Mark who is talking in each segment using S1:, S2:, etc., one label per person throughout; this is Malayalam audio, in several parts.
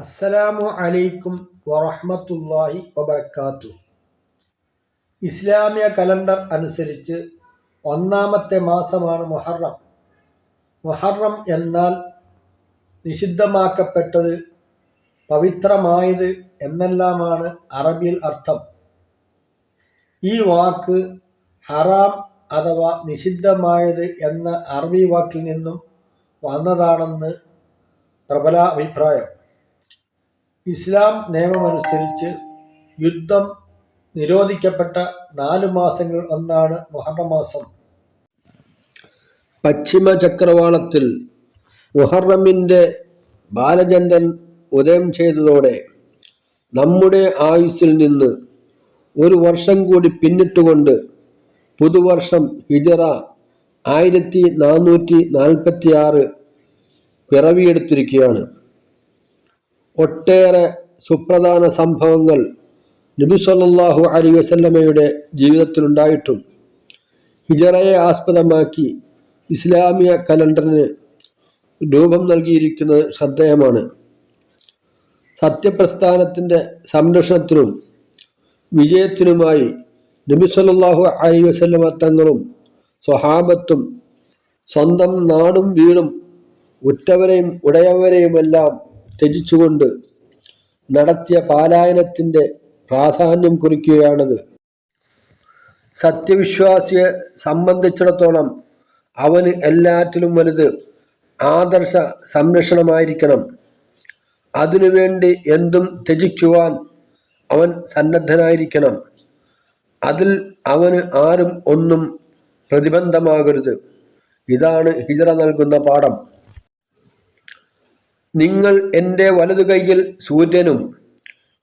S1: അസ്സലാമു അലൈക്കും വറഹ്മത്തുള്ളാഹി വബർക്കാത്തു ഇസ്ലാമിക കലണ്ടർ അനുസരിച്ച് ഒന്നാമത്തെ മാസമാണ് മുഹറം. മുഹറം എന്നാൽ നിഷിദ്ധമാക്കപ്പെട്ടത് പവിത്രമായത് എന്നെല്ലാമാണ് അറബിയിൽ അർത്ഥം. ഈ വാക്ക് ഹറാം അഥവാ നിഷിദ്ധമായത് എന്ന അറബി വാക്കിൽ നിന്നും വന്നതാണെന്ന് പ്രബല അഭിപ്രായം. ഇസ്ലാം നിയമമനുസരിച്ച് യുദ്ധം നിരോധിക്കപ്പെട്ട നാലു മാസങ്ങൾ ഒന്നാണ് മുഹറം പശ്ചിമ ചക്രവാളത്തിൽ മുഹറമിന്റെ ബാലചന്ദ്രൻ ഉദയം ചെയ്തതോടെ നമ്മുടെ ആയുസ്സിൽ നിന്ന് ഒരു വർഷം കൂടി പിന്നിട്ടുകൊണ്ട് പുതുവർഷം ഹിജറ ആയിരത്തി നാനൂറ്റി നാൽപ്പത്തി ആറ് പിറവിയെടുത്തിരിക്കുകയാണ്. ഒട്ടേറെ സുപ്രധാന സംഭവങ്ങൾ നബി സല്ലല്ലാഹു അലൈഹി വസല്ലമയുടെ ജീവിതത്തിലുണ്ടായിട്ടും ഹിജറയെ ആസ്പദമാക്കി ഇസ്ലാമിയ കലണ്ടറിന് രൂപം നൽകിയിരിക്കുന്നത് ശ്രദ്ധേയമാണ്. സത്യപ്രസ്ഥാനത്തിന്റെ സംരക്ഷണത്തിനും വിജയത്തിനുമായി നബി സല്ലാഹു അലൈഹി വസല്ലമ തങ്ങളും സ്വഹാബത്തും സ്വന്തം നാടും വീടും ഉറ്റവരെയും ഉടയവരെയുമെല്ലാം ത്യജിച്ചുകൊണ്ട് നടത്തിയ പാലായനത്തിന്റെ പ്രാധാന്യം കുറിക്കുകയാണത്. സത്യവിശ്വാസിയെ സംബന്ധിച്ചിടത്തോളം അവന് എല്ലാറ്റിലും വലുത് ആദർശ സംരക്ഷണമായിരിക്കണം. അതിനുവേണ്ടി എന്തും ത്യജിക്കുവാൻ അവൻ സന്നദ്ധനായിരിക്കണം. അതിൽ അവന് ആരും ഒന്നും പ്രതിബന്ധമാകരുത്. ഇതാണ് ഹിജറ നൽകുന്ന പാഠം. നിങ്ങൾ എന്റെ വലതു കൈയിൽ സൂര്യനും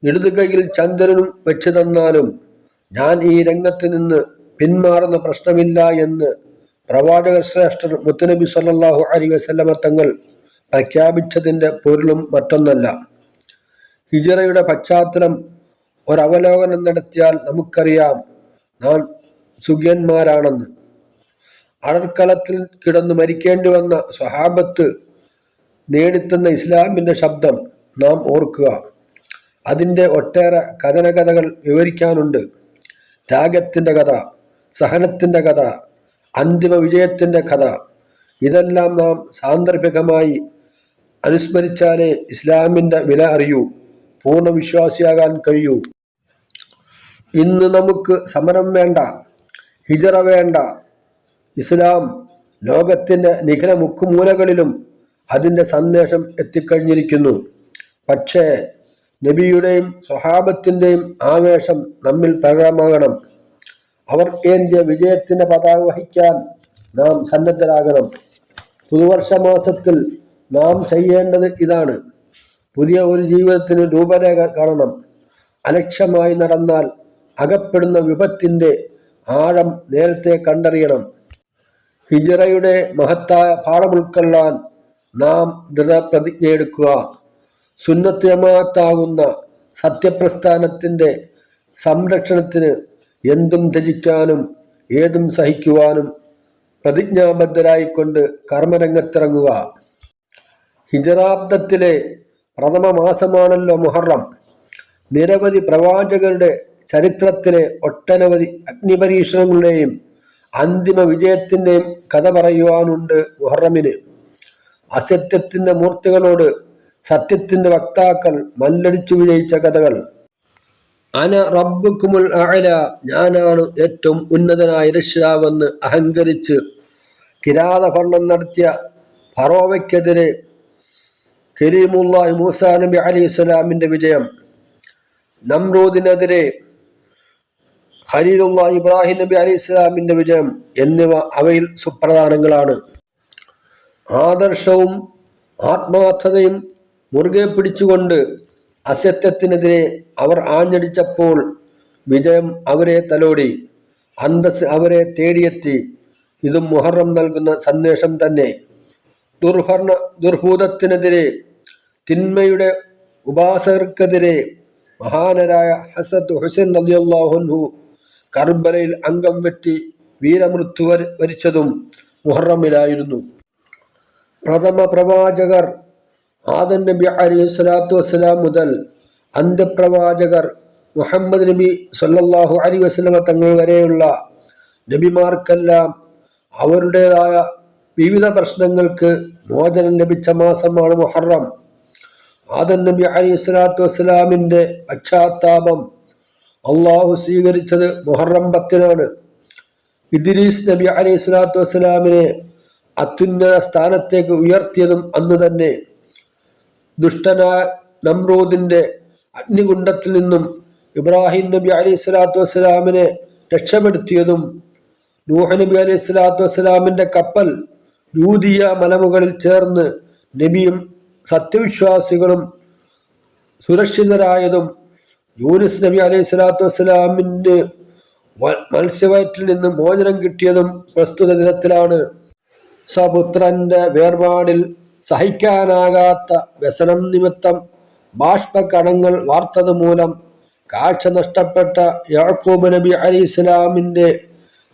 S1: ഇടതു കൈയിൽ ചന്ദ്രനും വെച്ച് തന്നാലും ഞാൻ ഈ രംഗത്ത് നിന്ന് പിന്മാറുന്ന പ്രശ്നമില്ല എന്ന് പ്രവാചക ശ്രേഷ്ഠർ മുത്തനബി സല്ലാഹു അലി വസല്ലമ തങ്ങൾ പ്രഖ്യാപിച്ചതിന്റെ പൊരുളും മറ്റൊന്നല്ല. ഹിജറയുടെ പശ്ചാത്തലം ഒരവലോകനം നടത്തിയാൽ നമുക്കറിയാം നാം സുഖ്യന്മാരാണെന്ന്. അടർക്കളത്തിൽ കിടന്നു മരിക്കേണ്ടി വന്ന സ്വഹാബത്ത് നേടിത്തന്ന ഇസ്ലാമിന്റെ ശബ്ദം നാം ഓർക്കുക. അതിന്റെ ഒട്ടേറെ കഥനകഥകൾ വിവരിക്കാനുണ്ട്. ത്യാഗത്തിന്റെ കഥ സഹനത്തിന്റെ കഥ അന്തിമ വിജയത്തിന്റെ കഥ ഇതെല്ലാം നാം സാന്ദർഭികമായി അനുസ്മരിച്ചാലേ ഇസ്ലാമിന്റെ വില അറിയൂ പൂർണ വിശ്വാസിയാകാൻ കഴിയൂ. ഇന്ന് നമുക്ക് സമരം വേണ്ട ഹിജറ വേണ്ട. ഇസ്ലാം ലോകത്തിന്റെ നിഖില മുക്കുമൂലകളിലും അതിന്റെ സന്ദേശം എത്തിക്കഴിഞ്ഞിരിക്കുന്നു. പക്ഷേ നബിയുടെയും സ്വഹാബത്തിന്റെയും ആവേശം നമ്മിൽ പ്രകടമാകണം. അവർ ഏന്ത്യ വിജയത്തിന്റെ പതാക വഹിക്കാൻ നാം സന്നദ്ധരാകണം. പുതുവർഷ മാസത്തിൽ നാം ചെയ്യേണ്ടത് ഇതാണ്. പുതിയ ഒരു ജീവിതത്തിന് രൂപരേഖ കാണണം. അലക്ഷ്യമായി നടന്നാൽ അകപ്പെടുന്ന വിപത്തിന്റെ ആഴം നേരത്തെ കണ്ടറിയണം. ഹിജറയുടെ മഹത്തായ പാഠം ഉൾക്കൊള്ളാൻ നാം ദൃഢപ്രതിജ്ഞയെടുക്കുക ജമാഅത്താകുന്ന സത്യപ്രസ്ഥാനത്തിന്റെ സംരക്ഷണത്തിന് എന്തും ത്യജിക്കാനും ഏതും സഹിക്കുവാനും പ്രതിജ്ഞാബദ്ധരായിക്കൊണ്ട് കർമ്മരംഗത്തിറങ്ങുക. ഹിജറാബ്ദത്തിലെ പ്രഥമ മാസമാണല്ലോ മുഹറം. നിരവധി പ്രവാചകരുടെ ചരിത്രത്തിലെ ഒട്ടനവധി അഗ്നിപരീക്ഷണങ്ങളുടെയും അന്തിമ വിജയത്തിന്റെയും കഥ പറയുവാനുണ്ട് മുഹറമിന്. അസത്യത്തിന്റെ മൂർത്തികളോട് സത്യത്തിന്റെ വക്താക്കൾ മല്ലടിച്ചു വിജയിച്ച കഥകൾ. അന റബ്ബുക്കുമുൽ അഅല ഞാനാണ് ഏറ്റവും ഉന്നതനായ രക്ഷിതാവെന്ന് അഹങ്കരിച്ച് കിരാതഭരണം നടത്തിയ ഫറോവയ്ക്കെതിരെ കരീമുല്ലാഹി മൂസാ നബി അലി ഇസ്ലാമിന്റെ വിജയം. നമ്രൂദിനെതിരെ ഖലീലുള്ള ഇബ്രാഹിം നബി അലി ഇസ്ലാമിന്റെ വിജയം എന്നിവ അവയിൽ സുപ്രധാനങ്ങളാണ്. ആദർശവും ആത്മാർത്ഥതയും മുറുകെ പിടിച്ചുകൊണ്ട് അസത്യത്തിനെതിരെ അവർ ആഞ്ഞടിച്ചപ്പോൾ വിജയം അവരെ തലോടി. അന്തസ് അവരെ തേടിയെത്തി. ഇതും മുഹറം നൽകുന്ന സന്ദേശം തന്നെ. ദുർഭരണ ദുർഭൂതത്തിനെതിരെ തിന്മയുടെ ഉപാസകർക്കെതിരെ മഹാനരായ ഹസത്ത് ഹുസൈൻ അലിയല്ലാഹുൻഹു കർബലയിൽ അംഗം വെട്ടി വീരമൃത്യു വരി- വരിച്ചതും മുഹറമിലായിരുന്നു. പ്രഥമ പ്രവാചകർ ആദൻ നബി അലി സ്വലാത്തു വസ്സലാം മുതൽ അന്ത്യപ്രവാചകർ മുഹമ്മദ് നബി സല്ലല്ലാഹു അലി വസ്ലമ തങ്ങൾ വരെയുള്ള നബിമാർക്കെല്ലാം അവരുടേതായ വിവിധ പ്രശ്നങ്ങൾക്ക് മോചനം ലഭിച്ച മാസമാണ് മുഹറം. ആദൻ നബി അലി സ്വലാത്തു വസ്സലാമിന്റെ പശ്ചാത്താപം അള്ളാഹു സ്വീകരിച്ചത് മുഹറം പത്തിനാണ്. ഇദ്രീസ് നബി അലി സ്വലാത്തു വസ്സലാമിനെ അത്യുന്നത സ്ഥാനത്തേക്ക് ഉയർത്തിയതും അന്ന് തന്നെ. ദുഷ്ടനായ നമ്രൂദിന്റെ അഗ്നികുണ്ഡത്തിൽ നിന്നും ഇബ്രാഹിം നബി അലൈഹി സ്വലാത്തു വസ്സലാമിനെ രക്ഷപ്പെടുത്തിയതും നൂഹ നബി അലൈഹി സ്വലാത്തു വസ്സലാമിന്റെ കപ്പൽ ലൂതിയ മലമുകളിൽ ചേർന്ന് നബിയും സത്യവിശ്വാസികളും സുരക്ഷിതരായതും യൂനിസ് നബി അലൈഹി സ്വലാത്തു വസ്സലാമിന് മത്സ്യവയറ്റിൽ നിന്ന് മോചനം കിട്ടിയതും പ്രസ്തുത ദിനത്തിലാണ്. സപുത്രന്റെ വേർപാടിൽ സഹിക്കാനാകാത്ത വ്യസനം നിമിത്തം ബാഷ്പകണങ്ങൾ വാർത്തത് മൂലം കാഴ്ച നഷ്ടപ്പെട്ട യാക്കൂബ് നബി അലി ഇസ്ലാമിന്റെ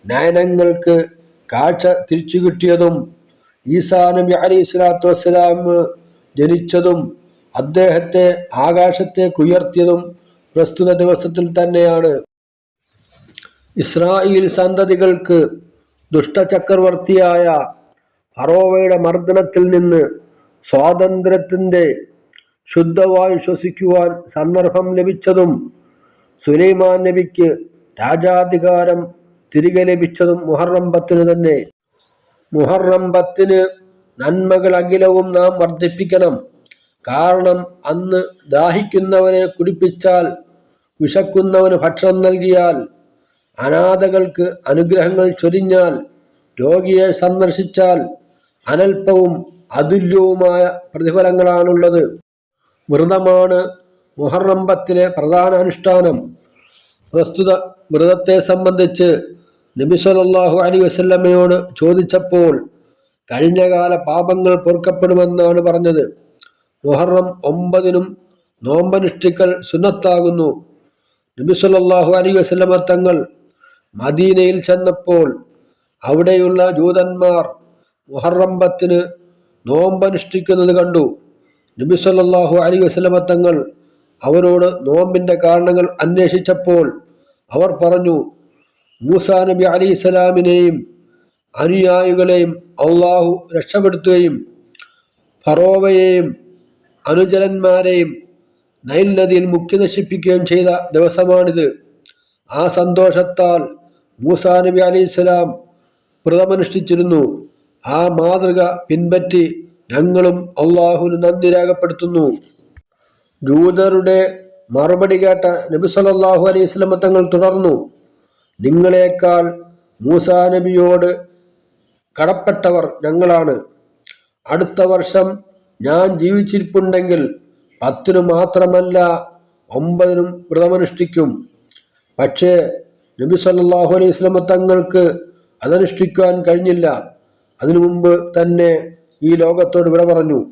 S1: നയനങ്ങൾക്ക് കാഴ്ച തിരിച്ചു കിട്ടിയതും ഈസാ നബി അലി ഇസ്ലാത്തു വസ്സലാം ജനിച്ചതും അദ്ദേഹത്തെ ആകാശത്തേക്ക് ഉയർത്തിയതും പ്രസ്തുത ദിവസത്തിൽ തന്നെയാണ്. ഇസ്രായേൽ സന്തതികൾക്ക് ദുഷ്ടചക്രവർത്തിയായ ഫറോവയുടെ മർദ്ദനത്തിൽ നിന്ന് സ്വാതന്ത്ര്യത്തിന്റെ ശുദ്ധവായു ശ്വസിക്കുവാൻ സന്ദർഭം ലഭിച്ചതും സുലൈമാൻ നബിക്ക് രാജാധികാരം തിരികെ ലഭിച്ചതും മുഹറം പത്തിന് തന്നെ. മുഹറം പത്തിന് നന്മകൾ അഖിലവും നാം വർദ്ധിപ്പിക്കണം. കാരണം അന്ന് ദാഹിക്കുന്നവനെ കുടിപ്പിച്ചാൽ വിശക്കുന്നവന് ഭക്ഷണം നൽകിയാൽ അനാഥകൾക്ക് അനുഗ്രഹങ്ങൾ ചൊരിഞ്ഞാൽ രോഗിയെ സന്ദർശിച്ചാൽ അനൽപവും അതുല്യവുമായ പ്രതിഫലങ്ങളാണുള്ളത്. വ്രതമാണ് മുഹറംബത്തിലെ പ്രധാന അനുഷ്ഠാനം പ്രസ്തുത വ്രതത്തെ സംബന്ധിച്ച് നബി സല്ലല്ലാഹു അലൈഹി വസല്ലമയോട് ചോദിച്ചപ്പോൾ കഴിഞ്ഞകാല പാപങ്ങൾ പൊറുക്കപ്പെടുമെന്നാണ് പറഞ്ഞത്. മുഹറം ഒമ്പതിനും നോമ്പനുഷ്ഠിക്കൽ സുന്നത്താകുന്നു. നബി സല്ലല്ലാഹു അലൈഹി വസല്ലമ തങ്ങൾ മദീനയിൽ ചെന്നപ്പോൾ അവിടെയുള്ള ജൂതന്മാർ മുഹറംബത്തിന് നോമ്പനുഷ്ഠിക്കുന്നത് കണ്ടു. നബി സല്ലല്ലാഹു അലൈഹി വസല്ലമ തങ്ങൾ അവരോട് നോമ്പിന്റെ കാരണങ്ങൾ അന്വേഷിച്ചപ്പോൾ അവർ പറഞ്ഞു മൂസാ നബി അലി ഇസ്ലാമിനെയും അനുയായികളെയും അള്ളാഹു രക്ഷപ്പെടുത്തുകയും ഫറോവയെയും അനുജലന്മാരെയും നൈൽ നദിയിൽ മുക്കി നശിപ്പിക്കുകയും ചെയ്ത ദിവസമാണിത്. ആ സന്തോഷത്താൽ മൂസാ നബി അലി ഇസ്ലാം വ്രതമനുഷ്ഠിച്ചിരുന്നു. ആ മാതൃക പിൻപറ്റി ഞങ്ങളും അള്ളാഹുവിന് നന്ദി രേഖപ്പെടുത്തുന്നു. ജൂതരുടെ മറുപടി കേട്ട നബി സല്ലല്ലാഹു അലൈഹി സ്വലമ തങ്ങൾ തുടർന്നു. നിങ്ങളെക്കാൾ മൂസാ നബിയോട് കടപ്പെട്ടവർ ഞങ്ങളാണ്. അടുത്ത വർഷം ഞാൻ ജീവിച്ചിരിപ്പുണ്ടെങ്കിൽ പത്തിനു മാത്രമല്ല ഒമ്പതിനും വ്രതമനുഷ്ഠിക്കും. പക്ഷേ നബി സല്ലല്ലാഹു അലൈഹി സ്വലമ തങ്ങൾക്ക് അതനുഷ്ഠിക്കാൻ കഴിഞ്ഞില്ല. അതിനു മുമ്പ് തന്നെ ഈ ലോകത്തോട് വിട പറഞ്ഞു.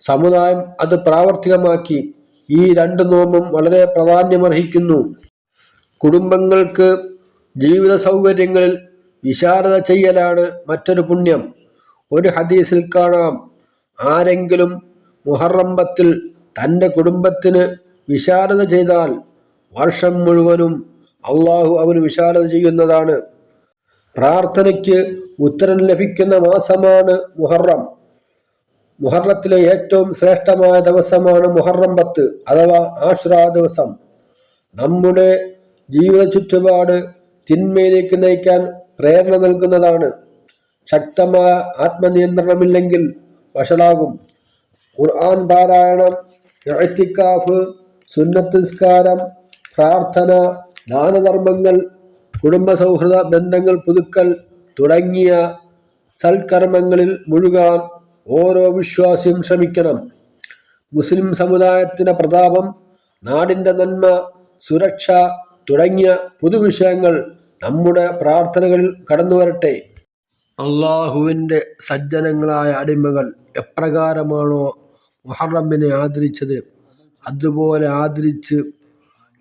S1: സമുദായം അത് പ്രാവർത്തികമാക്കി. ഈ രണ്ട് നോമ്പും വളരെ പ്രാധാന്യമർഹിക്കുന്നു. കുടുംബങ്ങൾക്ക് ജീവിത സൗകര്യങ്ങളിൽ വിശാരത ചെയ്യലാണ് മറ്റൊരു പുണ്യം. ഒരു ഹദീസിൽ കാണാം. ആരെങ്കിലും മുഹറമ്പത്തിൽ തന്റെ കുടുംബത്തിന് വിശാരത ചെയ്താൽ വർഷം മുഴുവനും അള്ളാഹു അവന് വിശാലത ചെയ്യുന്നതാണ്. പ്രാർത്ഥനയ്ക്ക് ഉത്തരം ലഭിക്കുന്ന മാസമാണ് മുഹറം. മുഹറത്തിലെ ഏറ്റവും ശ്രേഷ്ഠമായ ദിവസമാണ് മുഹറം പത്ത് അഥവാ ആശ്രാ ദിവസം. നമ്മുടെ ജീവിത ചുറ്റുപാട് തിന്മയിലേക്ക് നയിക്കാൻ പ്രേരണ നൽകുന്നതാണ്. ശക്തമായ ആത്മനിയന്ത്രണമില്ലെങ്കിൽ വഷളാകും. ഖുർആൻ പാരായണം ഇഴത്തിക്കാഫ് സുന്നത്ത് നിസ്കാരം പ്രാർത്ഥന ദാനധർമ്മങ്ങൾ കുടുംബ സൗഹൃദ ബന്ധങ്ങൾ പുതുക്കൽ തുടങ്ങിയ സൽക്കർമ്മങ്ങളിൽ മുഴുകാൻ ഓരോ വിശ്വാസിയും ശ്രമിക്കണം. മുസ്ലിം സമുദായത്തിന്റെ പ്രതാപം നാടിന്റെ നന്മ സുരക്ഷ തുടങ്ങിയ പൊതുവിഷയങ്ങൾ നമ്മുടെ പ്രാർത്ഥനകളിൽ കടന്നു വരട്ടെ അള്ളാഹുവിന്റെ സജ്ജനങ്ങളായ അടിമകൾ എപ്രകാരമാണോ മുഹറമ്മിനെ ആദരിച്ചത്? അതുപോലെ ആദരിച്ച്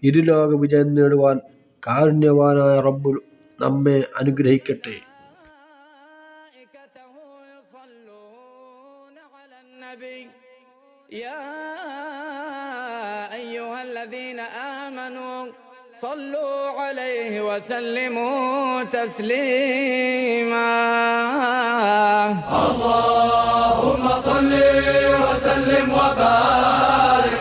S1: ഇരുലോക വിജയം നേടുവാൻ കാരുണ്യവാനായ റബ്ബുൽ നമ്മെ അനുഗ്രഹിക്കട്ടെ
S2: ملائكته يصلون على النبي يا أيها الذين آمنوا صلوا عليه وسلموا تسليما
S3: اللهم صل وسلم وبارك